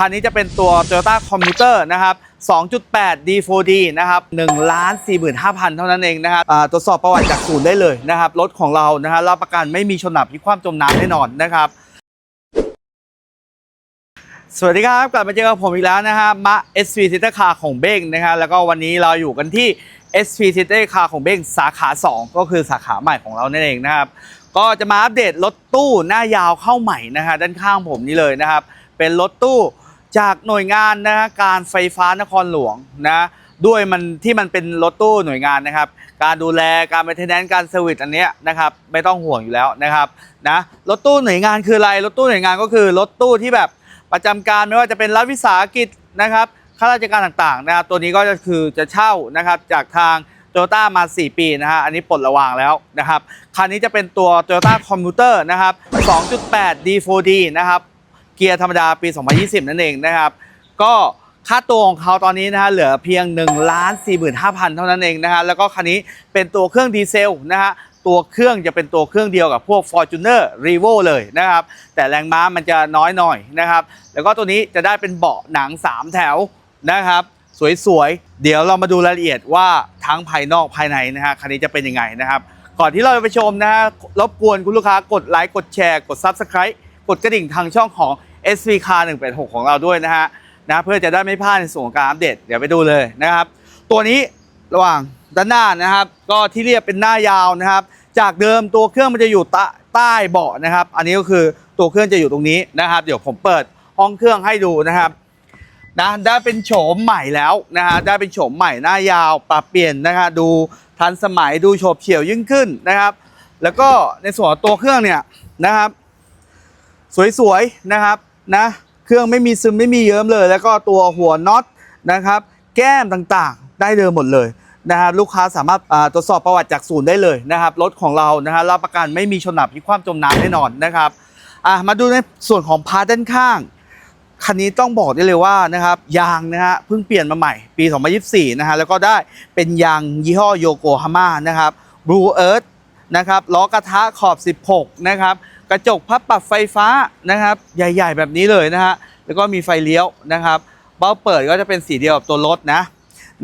คันนี้จะเป็นตัว Toyota Commuter นะครับ 2.8 D4D นะครับ1ล้าน45,000 เท่านั้นเองนะครับตรวจสอบประวัติจากศูนย์ได้เลยนะครับ รถของเรานะฮะรับประกันไม่มีชนหนับพลิคว่ำจมน้ำแน่นอนนะครับ สวัสดีครับ กลับมาเจอกับผมอีกแล้วนะฮะมะ SV City Car ของเบ้งนะฮะแล้วก็วันนี้เราอยู่กันที่ SV City Car ของเบ้งสาขา 2 ก็คือสาขาใหม่ของเรานั่นเองนะครับ ก็จะมาอัปเดตรถตู้หน้ายาวเข้าใหม่นะฮะด้านข้างผมนี่เลยนะครับ เป็นรถตู้ จากหน่วยงานนะฮะการไฟฟ้านครหลวงนะด้วยมันที่มันเป็นรถตู้หน่วยงานนะครับ การดูแลการไปเทนแนนการเซอร์วิสอันเนี้ยนะครับไม่ต้องห่วงอยู่แล้วนะครับนะรถตู้หน่วยงานคืออะไรรถตู้หน่วยงานก็คือรถตู้ที่แบบประจำการไม่ว่าจะเป็นรัฐวิสาหกิจนะครับข้าราชการต่างๆนะครับตัวนี้ก็จะคือจะเช่านะครับจากทางโตโยต้ามา 4 ปีนะฮะอันนี้ปลดระวางแล้วนะครับคันนี้จะเป็นตัว Toyota Commuter นะครับ 2.8 D4D นะครับ เกียร์ธรรมดาปี 2020 นั่นเองนะครับ ก็ค่าตัวของเขาตอนนี้นะฮะเหลือเพียง 1,45,000 เท่านั้นเองนะฮะแล้วก็คันนี้เป็นตัวเครื่องดีเซลนะฮะตัวเครื่องจะเป็นตัวเครื่องเดียวกับพวก Fortuner r e v o เลยนะครับ แต่แรงม้ามันจะน้อยหน่อยนะครับ แล้วก็ตัวนี้จะได้เป็นเบาะหนัง 3 แถวนะครับ สวยๆ เดี๋ยวเรามาดูรายละเอียดว่าทั้งภายนอกภายในนะฮะคันนี้จะเป็นยังไงนะครับ ก่อนที่เราจะไปชมนะฮะรบกวนคุณลูกค้ากดไลค์กดแชร์กด Subscribe กดกระดิ่งทางช่องของ SV Car 186 ของเราด้วยนะฮะนะเพื่อจะได้ไม่พลาดในส่วนของการอัปเดตเดี๋ยวไปดูเลยนะครับ ตัวนี้ระหว่างด้านหน้านะครับ ก็ที่เรียกเป็นหน้ายาวนะครับ จากเดิมตัวเครื่องมันจะอยู่ใต้ใตเบาะนะครับ อันนี้ก็คือตัวเครื่องจะอยู่ตรงนี้นะครับ เดี๋ยวผมเปิดห้องเครื่องให้ดูนะครับนะได้เป็นโฉมใหม่แล้วนะฮะได้เป็นโฉมใหม่หน้ายาวปรับเปลี่ยนนะฮะดูทันสมัยดูโฉบเฉี่ยวยิ่งขึ้นนะครับ แล้วก็ในส่วนตัวเครื่องเนี่ยนะครับ สวยๆนะครับนะเครื่องไม่มีซึมไม่มีเยิ้มเลย แล้วก็ตัวหัวน็อตนะครับ แก้มต่างๆ ได้เดิมหมดเลยนะครับลูกค้าสามารถตรวจสอบประวัติจากศูนย์ได้เลยนะครับรถของเรานะฮะรับประกันไม่มีชนหนับพลิกคว่ำจมน้ำแน่นอนนะครับอะมาดูในส่วนของพาร์ทด้านข้างคันนี้ต้องบอกได้เลยว่านะครับยางนะฮะเพิ่งเปลี่ยนมาใหม่ ปี 2024 นะฮะแล้วก็ได้เป็นยางยี่ห้อโยโกฮาม่านะครับ Blue Earth นะครับล้อกระทะขอบ 16 นะครับ กระจกพับปรับไฟฟ้านะครับ ใหญ่ ๆ แบบนี้เลยนะฮะแล้วก็มีไฟเลี้ยวนะครับ เบ้าเปิดก็จะเป็นสีเดียวกับตัวรถนะ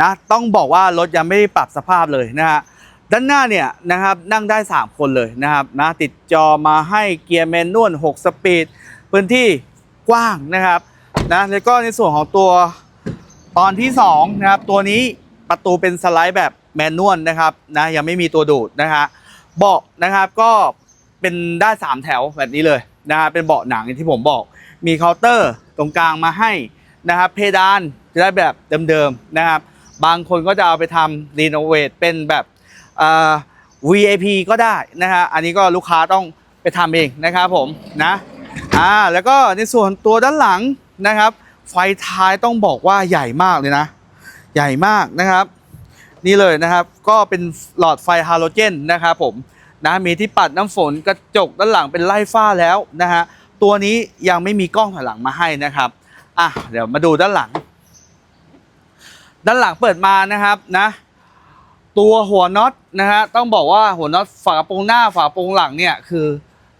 นะต้องบอกว่ารถยังไม่ได้ปรับสภาพเลยนะฮะด้านหน้าเนี่ยนะครับนั่งได้ 3 คนเลยนะครับนะติดจอมาให้เกียร์แมนนวล6สปีดพื้นที่กว้างนะครับนะแล้วก็ในส่วนของตัวตอนที่2นะครับตัวนี้ประตูเป็นสไลด์แบบแมนนวลนะครับนะยังไม่มีตัวดูดนะฮะเบาะนะครับก็ เป็นด้านสามแถวแบบนี้เลยนะฮะเป็นเบาะหนังอย่างที่ผมบอก มีเคาน์เตอร์ตรงกลางมาให้นะครับเพดานจะได้แบบเดิมๆนะครับบางคนก็จะเอาไปทำรีโนเวทเป็นแบบเอ่อ VIP ก็ได้นะฮะอันนี้ก็ลูกค้าต้องไปทำเองนะครับผมนะอ่าแล้วก็ในส่วนตัวด้านหลังนะครับ ไฟท้ายต้องบอกว่าใหญ่มากเลยนะ ใหญ่มากนะครับ นี่เลยนะครับ ก็เป็นหลอดไฟฮาโลเจนนะครับผม นะมีที่ปัดน้ำฝนกระจกด้านหลังเป็นไล่ฟ้าแล้วนะฮะตัวนี้ยังไม่มีกล้องถอยหลังมาให้นะครับอะเดี๋ยวมาดูด้านหลัง ด้านหลังเปิดมานะครับนะ ตัวหัวน็อตนะฮะต้องบอกว่าหัวน็อตฝากระโปรงหน้าฝากระโปรงหลังเนี่ยคือ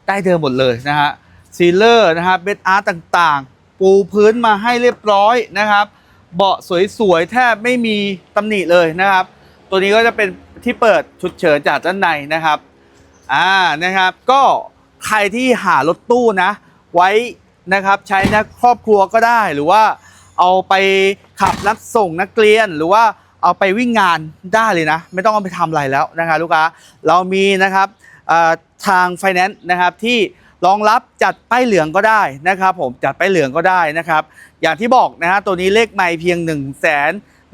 ได้เดิมหมดเลยนะฮะซีเลอร์นะครับเบดอาร์ตต่างๆ ปูพื้นมาให้เรียบร้อยนะครับ เบาะสวยๆ แทบไม่มีตำหนิเลยนะครับ ตัวนี้ก็จะเป็นที่เปิดฉุดเฉินจากด้านในนะครับ อ่านะครับ ก็ใครที่หารถตู้นะ ไว้นะครับใช้นะครอบครัวก็ได้หรือว่าเอาไปขับรับส่งนักเรียนหรือว่าเอาไปวิ่งงานได้เลยนะ ไม่ต้องเอาไปทำอะไรแล้วนะครับลูกค้าเรามีนะครับทางไฟแนนซ์นะครับที่รองรับจัดป้ายเหลืองก็ได้นะครับผมจัดป้ายเหลืองก็ได้นะครับ อย่างที่บอกนะฮะตัวนี้เลขไม่เพียง 1 1 8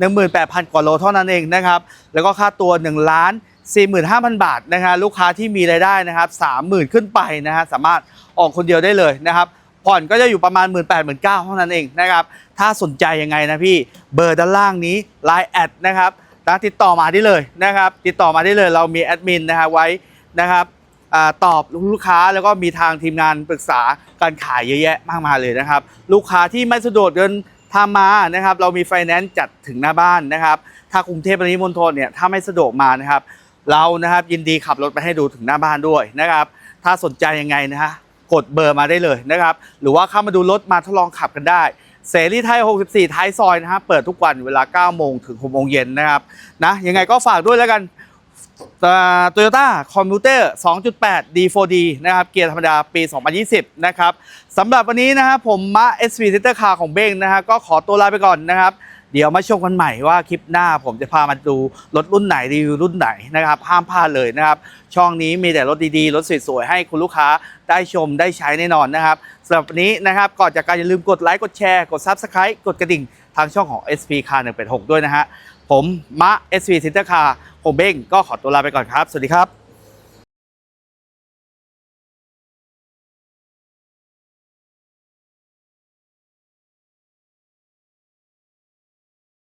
0 0 0กว่าโลเท่านั้นเองนะครับ แล้วก็ค่าตัว1ล้าน 45,000 บาทนะฮะลูกค้าที่มีรายได้นะครับ30,000 ขึ้นไปนะฮะสามารถออกคนเดียวได้เลยนะครับผ่อนก็จะอยู่ประมาณ 1 8 0 0 0 1 9 0เท่านั้นเองนะครับถ้าสนใจยังไงนะพี่เบอร์ด้านล่างนี้ Line แอดนะครับนะติดต่อมาได้เลยนะครับติดต่อมาได้เลยเรามีแอดมินนะฮะไว้นะครับอตอบลูกค้าแล้วก็มีทางทีมงานปรึกษาการขายเยอะแยะมากมายเลยนะครับ ลูกค้าที่ไม่สะดวกเดินทางมานะครับ เรามีไฟแนนซ์จัดถึงหน้าบ้านนะครับ ถ้ากรุงเทพปริมณฑลเนี่ยถ้าไม่สะดวกมานะครับ เรานะครับยินดีขับรถไปให้ดูถึงหน้าบ้านด้วยนะครับ ถ้าสนใจยังไงนะฮะกดเบอร์มาได้เลยนะครับ หรือว่าเข้ามาดูรถมาทดลองขับกันได้ เสรีไทย 64 ท้ายซอยนะฮะเปิดทุกวันเวลา 9 โมงถึง 6 โมงเย็นนะครับนะยังไงก็ฝากด้วยแล้วกันโตโยต้าคอมพิวเตอร์2.8 D4D นะครับเกียร์ธรรมดาปี 2020 นะครับสำหรับวันนี้นะครับผมมะ SV Center Car ของเบ้งนะฮะก็ขอตัวลาไปก่อนนะครับ เดี๋ยวมาชมกันใหม่ว่าคลิปหน้าผมจะพามาดูรถรุ่นไหนรีวิวรุ่นไหนนะครับห้ามพลาดเลยนะครับ ช่องนี้มีแต่รถดีๆ รถสวยๆ ให้คุณลูกค้าได้ชมได้ใช้แน่นอนนะครับสำหรับนี้นะครับก่อนจากการอย่าลืมกดไลค์กดแชร์กด Subscribe กดกระดิ่งทางช่องของ SP Car 186 ด้วยนะฮะผมมะ SP Center Car ผมเบ้งก็ขอตัวลาไปก่อนครับ สวัสดีครับ